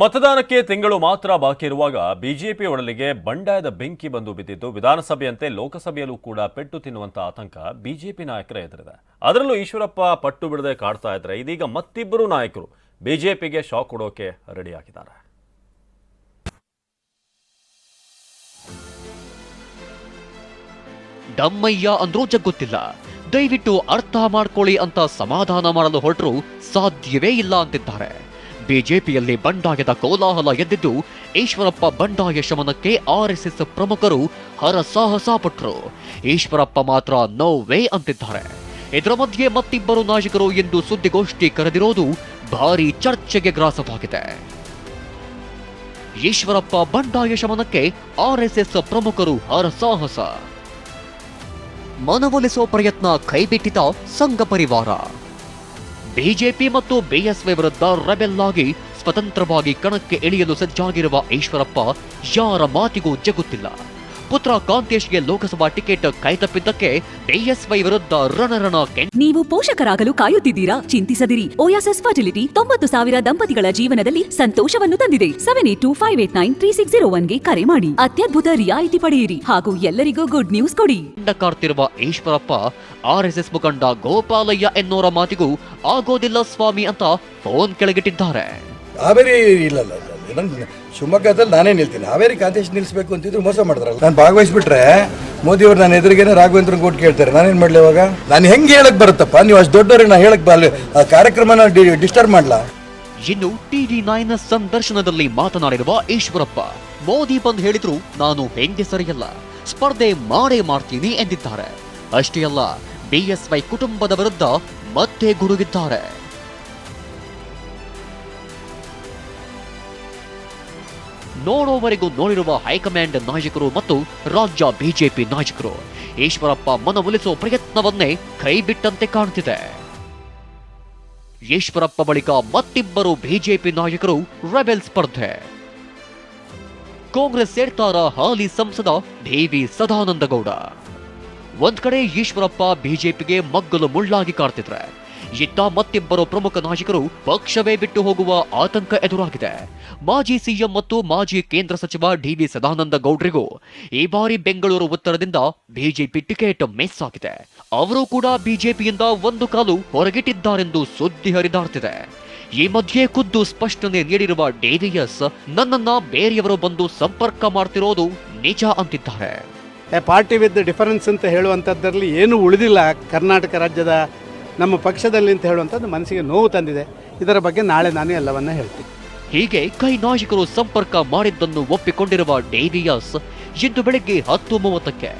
ಮತದಾನಕ್ಕೆ ತಿಂಗಳು ಮಾತ್ರ ಬಾಕಿ ಇರುವಾಗ ಬಿಜೆಪಿ ಒಡಲಿಗೆ ಬಂಡಾಯದ ಬೆಂಕಿ ಬಂದು ಬಿದ್ದಿದ್ದು, ವಿಧಾನಸಭೆಯಂತೆ ಲೋಕಸಭೆಯಲ್ಲೂ ಕೂಡ ಪೆಟ್ಟು ತಿನ್ನುವಂತ ಆತಂಕ ಬಿಜೆಪಿ ನಾಯಕರ ಎದುರಿದೆ. ಅದರಲ್ಲೂ ಈಶ್ವರಪ್ಪ ಪಟ್ಟು ಬಿಡದೆ ಕಾಡ್ತಾ ಇದ್ರೆ ಇದೀಗ ಮತ್ತಿಬ್ಬರು ನಾಯಕರು ಬಿಜೆಪಿಗೆ ಶಾಕ್ ಕೊಡೋಕೆ ರೆಡಿಯಾಗಿದ್ದಾರೆ. ಡಮ್ಮಯ್ಯ ಅಂದ್ರೂ ಜಗ್ಗುತ್ತಿಲ್ಲ. ದಯವಿಟ್ಟು ಅರ್ಥ ಮಾಡ್ಕೊಳ್ಳಿ ಅಂತ ಸಮಾಧಾನ ಮಾಡಲು ಹೊರಟರು ಸಾಧ್ಯವೇ ಇಲ್ಲ ಅಂತಿದ್ದಾರೆ. ಬಿಜೆಪಿಯಲ್ಲಿ ಬಂಡಾಯದ ಕೋಲಾಹಲ ಎದ್ದಿದ್ದು ಈಶ್ವರಪ್ಪ ಬಂಡಾಯ ಶಮನಕ್ಕೆ ಆರ್ಎಸ್ಎಸ್ ಪ್ರಮುಖರು ಹರಸಾಹಸ ಪಟ್ಟರು ಈಶ್ವರಪ್ಪ ಮಾತ್ರ ನೋ ವೇ ಅಂತಿದ್ದಾರೆ. ಇದರ ಮಧ್ಯೆ ಮತ್ತಿಬ್ಬರು ನಾಯಕರು ಎಂದು ಸುದ್ದಿಗೋಷ್ಠಿ ಕರೆದಿರೋದು ಭಾರಿ ಚರ್ಚೆಗೆ ಗ್ರಾಸವಾಗಿದೆ. ಈಶ್ವರಪ್ಪ ಬಂಡಾಯ ಶಮನಕ್ಕೆ ಆರ್ಎಸ್ಎಸ್ ಪ್ರಮುಖರು ಹರಸಾಹಸ ಮನವೊಲಿಸೋ ಪ್ರಯತ್ನ ಕೈಬಿಟ್ಟಿದ ಸಂಘ ಪರಿವಾರ. ಬಿಜೆಪಿ ಮತ್ತು ಬಿಎಸ್ವೈ ವಿರುದ್ಧ ರೆಬೆಲ್ ಆಗಿ ಸ್ವತಂತ್ರವಾಗಿ ಕಣಕ್ಕೆ ಇಳಿಯಲು ಸಜ್ಜಾಗಿರುವ ಈಶ್ವರಪ್ಪ ಯಾರ ಮಾತಿಗೂ ಜಗುತ್ತಿಲ್ಲ. ಪುತ್ರ ಕಾಂತೇಶ್ಗೆ ಲೋಕಸಭಾ ಟಿಕೆಟ್ ಕೈತಪ್ಪಿದ್ದಕ್ಕೆ ಡಿಎಸ್ವೈ ವಿರುದ್ಧ ರಣರಣ ನೀವು ಪೋಷಕರಾಗಲು ಕಾಯುತ್ತಿದ್ದೀರಾ? ಚಿಂತಿಸದಿರಿ. ಓಯಾಸಸ್ ಫರ್ಟಿಲಿಟಿ ತೊಂಬತ್ತು ಸಾವಿರ ದಂಪತಿಗಳ ಜೀವನದಲ್ಲಿ ಸಂತೋಷವನ್ನು ತಂದಿದೆ. Seven eight two five eight nine three six zero ಒನ್ಗೆ ಕರೆ ಮಾಡಿ. ಅತ್ಯದ್ಭುತ ರಿಯಾಯಿತಿ ಪಡೆಯಿರಿ. ಹಾಗೂ ಎಲ್ಲರಿಗೂ ಗುಡ್ ನ್ಯೂಸ್ ಕೊಡಿ. ಕಾಡ್ತಿರುವ ಈಶ್ವರಪ್ಪ ಆರ್ಎಸ್ಎಸ್ ಮುಖಂಡ ಗೋಪಾಲಯ್ಯ ಎನ್ನೋರ ಮಾತಿಗೂ ಆಗೋದಿಲ್ಲ ಸ್ವಾಮಿ ಅಂತ ಫೋನ್ ಕೆಳಗಿಟ್ಟಿದ್ದಾರೆ. ನಂಗೆ ಶಿವಮೊಗ್ಗದಲ್ಲಿ ನಾನೇ ನಿಲ್ತೀನಿ. ಹಾವೇರಿ ಕಾಂತೇಶ್ ನಿಲ್ಲಿಸಬೇಕು ಅಂತಿದ್ರು ಮೋಸ ಮಾಡಿದ್ರಲ್ಲ. ನಾನು ಭಾಗವಹಿಸ್ಬಿಟ್ರೆ ಮೋದಿ ಅವ್ರು ನಾನು ಎದುರಿಗೇನೆ ರಾಘವೇಂದ್ರ ಕೋಟ್ ಕೇಳ್ತಾರೆ. ನಾನೇನು ಮಾಡಲಿ ಇವಾಗ? ನಾನು ಹೆಂಗೆ ಹೇಳಕ್ ಬರುತ್ತಪ್ಪ? ನೀವು ಅಷ್ಟು ದೊಡ್ಡವ್ರಿಗೆ ನಾನು ಹೇಳಕ್ ಬರಲಿ ಆ ಕಾರ್ಯಕ್ರಮನ ಡಿಸ್ಟರ್ಬ್ ಮಾಡ್ಲಾ? ಇನ್ನು ಟಿಡಿ ನೈನ್ ಸಂದರ್ಶನದಲ್ಲಿ ಮಾತನಾಡಿರುವ ಈಶ್ವರಪ್ಪ, ಮೋದಿ ಬಂದು ಹೇಳಿದ್ರು ನಾನು ಹೆಂಗೆ ಸರಿಯಲ್ಲ. ಸ್ಪರ್ಧೆ ಮಾಡೇ ಮಾಡ್ತೀನಿ ಎಂದಿದ್ದಾರೆ. ಅಷ್ಟೇ ಅಲ್ಲ ಬಿಎಸ್ವೈ ಕುಟುಂಬದ ವಿರುದ್ಧ ಮತ್ತೆ ಗುಡುಗಿದ್ದಾರೆ. ನೋಡೋವರೆಗೂ ನೋಡಿರುವ ಹೈಕಮಾಂಡ್ ನಾಯಕರು ಮತ್ತು ರಾಜ್ಯ ಬಿಜೆಪಿ ನಾಯಕರು, ಈಶ್ವರಪ್ಪ ಮನವೊಲಿಸುವ ಪ್ರಯತ್ನವನ್ನೇ ಕೈಬಿಟ್ಟಂತೆ ಕಾಣುತ್ತಿದೆ. ಈಶ್ವರಪ್ಪ ಬಳಿಕ ಮತ್ತಿಬ್ಬರು ಬಿಜೆಪಿ ನಾಯಕರು ರೆಬೆಲ್ ಸ್ಪರ್ಧೆ. ಕಾಂಗ್ರೆಸ್ ಸೇರ್ತಾರ ಹಾಲಿ ಸಂಸದ ಡಿವಿ ಸದಾನಂದಗೌಡ. ಒಂದ್ ಕಡೆ ಈಶ್ವರಪ್ಪ ಬಿಜೆಪಿಗೆ ಮಗ್ಗಲು ಮುಳ್ಳಾಗಿ ಕಾಡ್ತಿದ್ರೆ ಇತ್ತ ಮತ್ತಿಬ್ಬರು ಪ್ರಮುಖ ನಾಯಕರು ಪಕ್ಷವೇ ಬಿಟ್ಟು ಹೋಗುವ ಆತಂಕ ಎದುರಾಗಿದೆ. ಮಾಜಿ ಸಿಎಂ ಮತ್ತು ಮಾಜಿ ಕೇಂದ್ರ ಸಚಿವ ಡಿವಿ ಸದಾನಂದ ಗೌಡ್ರಿಗೂ ಈ ಬಾರಿ ಬೆಂಗಳೂರು ಉತ್ತರದಿಂದ ಬಿಜೆಪಿ ಟಿಕೆಟ್ ಮಿಸ್ ಆಗಿದೆ. ಅವರು ಕೂಡ ಬಿಜೆಪಿಯಿಂದ ಒಂದು ಕಾಲು ಹೊರಗಿಟ್ಟಿದ್ದಾರೆಂದು ಸುದ್ದಿ ಹರಿದಾಡ್ತಿದೆ. ಈ ಮಧ್ಯೆ ಖುದ್ದು ಸ್ಪಷ್ಟನೆ ನೀಡಿರುವ ಡಿವಿಎಸ್ ನನ್ನನ್ನ ಬೇರೆಯವರು ಬಂದು ಸಂಪರ್ಕ ಮಾಡ್ತಿರೋದು ನಿಜ ಅಂತಿದ್ದಾರೆ. ಪಾರ್ಟಿ ವಿತ್ ಡಿಫರೆನ್ಸ್ ಅಂತ ಹೇಳುವಂತದ್ದರಲ್ಲಿ ಏನು ಉಳಿದಿಲ್ಲ. ಕರ್ನಾಟಕ ರಾಜ್ಯದ ನಮ್ಮ ಪಕ್ಷದಲ್ಲಿ ಅಂತ ಹೇಳುವಂಥದ್ದು ಮನಸ್ಸಿಗೆ ನೋವು ತಂದಿದೆ. ಇದರ ಬಗ್ಗೆ ನಾಳೆ ನಾನು ಎಲ್ಲವನ್ನ ಹೇಳ್ತೀನಿ. ಹೀಗೆ ಕೈ ನಾಶಿಕರು ಸಂಪರ್ಕ ಮಾಡಿದ್ದನ್ನು ಒಪ್ಪಿಕೊಂಡಿರುವ ಡೇವಿಯಾಸ್ ಇಂದು ಬೆಳಗ್ಗೆ ಹತ್ತು ಮೂವತ್ತಕ್ಕೆ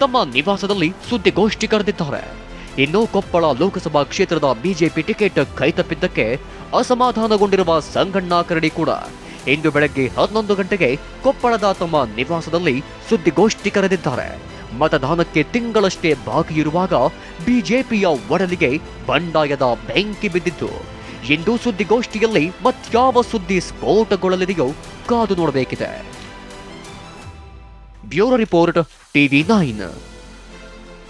ತಮ್ಮ ನಿವಾಸದಲ್ಲಿ ಸುದ್ದಿಗೋಷ್ಠಿ ಕರೆದಿದ್ದಾರೆ. ಇನ್ನು ಕೊಪ್ಪಳ ಲೋಕಸಭಾ ಕ್ಷೇತ್ರದ ಬಿಜೆಪಿ ಟಿಕೆಟ್ ಕೈತಪ್ಪಿದ್ದಕ್ಕೆ ಅಸಮಾಧಾನಗೊಂಡಿರುವ ಸಂಗಣ್ಣ ಕರಡಿ ಕೂಡ ಇಂದು ಬೆಳಗ್ಗೆ ಹನ್ನೊಂದು ಗಂಟೆಗೆ ಕೊಪ್ಪಳದ ತಮ್ಮ ನಿವಾಸದಲ್ಲಿ ಸುದ್ದಿಗೋಷ್ಠಿ ಕರೆದಿದ್ದಾರೆ. ಮತದಾನಕ್ಕೆ ತಿಂಗಳಷ್ಟೇ ಬಾಕಿ ಇರುವಾಗ ಬಿಜೆಪಿಯ ಒಡಲಿಗೆ ಬಂಡಾಯದ ಬೆಂಕಿ ಬಿದ್ದಿತ್ತು ಇಂದು ಸುದ್ದಿಗೋಷ್ಠಿಯಲ್ಲಿ ಮತ್ಯಾವ ಸುದ್ದಿ ಸ್ಫೋಟಗೊಳ್ಳಲಿದೆಯೋ ಕಾದು ನೋಡಬೇಕಿದೆ. Bureau report TV nine.